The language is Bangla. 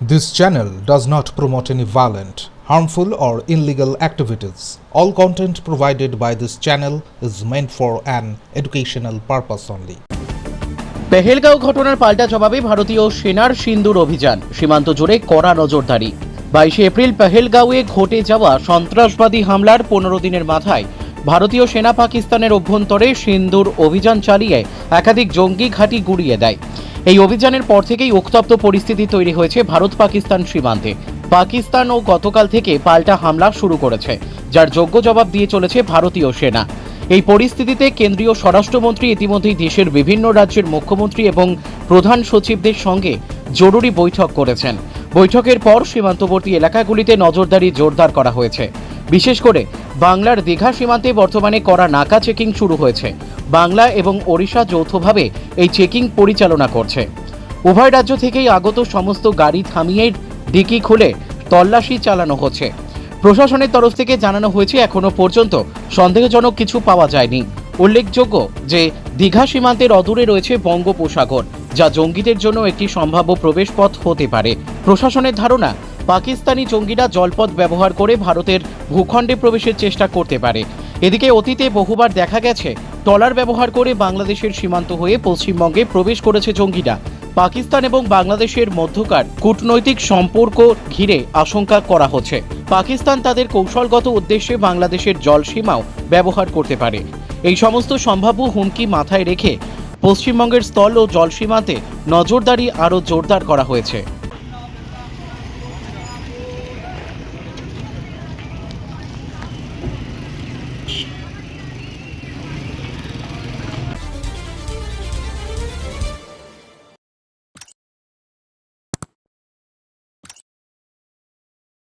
This channel does not promote any violent, harmful, or illegal activities. All content provided by this channel is meant for an educational purpose only. Pahalgam ঘটনার পাল্টা জবাবে ভারতীয় সেনার সিন্দুর অভিযান সীমান্ত জুড়ে কড়া নজরদারি বাইশে এপ্রিল পেহেলগাঁওয়ে ঘটে যাওয়া সন্ত্রাসবাদী হামলার পনেরো দিনের মাথায় ভারতীয় সেনা পাকিস্তানের অভ্যন্তরে সিন্ধুর অভিযান চালিয়ে একাধিক জঙ্গি ঘাঁটি গুড়িয়ে দেয়। এই অভিযানের পর থেকেই উত্তপ্ত পরিস্থিতি তৈরি হয়েছে ভারত পাকিস্তান সীমান্তে পাকিস্তানও গতকাল থেকে পাল্টা হামলা শুরু করেছে, যার যোগ্য জবাব দিয়ে চলেছে ভারতীয় সেনা। এই পরিস্থিতিতে কেন্দ্রীয় স্বরাষ্ট্রমন্ত্রী ইতিমধ্যেই দেশের বিভিন্ন রাজ্যের মুখ্যমন্ত্রী এবং প্রধান সচিবদের সঙ্গে জরুরি বৈঠক করেছেন। বৈঠকের পর সীমান্তবর্তী এলাকাগুলিতে নজরদারি জোরদার করা হয়েছে। বিশেষ করে বাংলার দীঘা সীমান্তে বর্তমানে করা নাকা চেকিং শুরু হয়েছে। বাংলা এবং ওড়িশা যৌথভাবে এই চেকিং পরিচালনা করছে। উভয় রাজ্য থেকেই আগত সমস্ত গাড়ি থামিয়ে ডিকি খুলে তল্লাশি চালানো হচ্ছে। প্রশাসনের তরফ থেকে জানানো হয়েছে, এখনও পর্যন্ত সন্দেহজনক কিছু পাওয়া যায়নি। উল্লেখযোগ্য যে দীঘা সীমান্তের অদূরে রয়েছে বঙ্গোপসাগর, যা জঙ্গিদের জন্য একটি সম্ভাব্য প্রবেশপথ হতে পারে। প্রশাসনের ধারণা পাকিস্তানি জঙ্গিরা জলপথ ব্যবহার করে ভারতের ভূখণ্ডে প্রবেশের চেষ্টা করতে পারে। এদিকে অতীতে বহুবার দেখা গেছে, ট্রলার ব্যবহার করে বাংলাদেশের সীমান্ত হয়ে পশ্চিমবঙ্গে প্রবেশ করেছে জঙ্গিরা। পাকিস্তান এবং বাংলাদেশের মধ্যকার কূটনৈতিক সম্পর্ক ঘিরে আশঙ্কা করা হচ্ছে। পাকিস্তান তাদের কৌশলগত উদ্দেশ্যে বাংলাদেশের জলসীমাও ব্যবহার করতে পারে। এই সমস্ত সম্ভাব্য হুমকি মাথায় রেখে পশ্চিমবঙ্গের স্থল ও জলসীমাতে নজরদারি আরও জোরদার করা হয়েছে।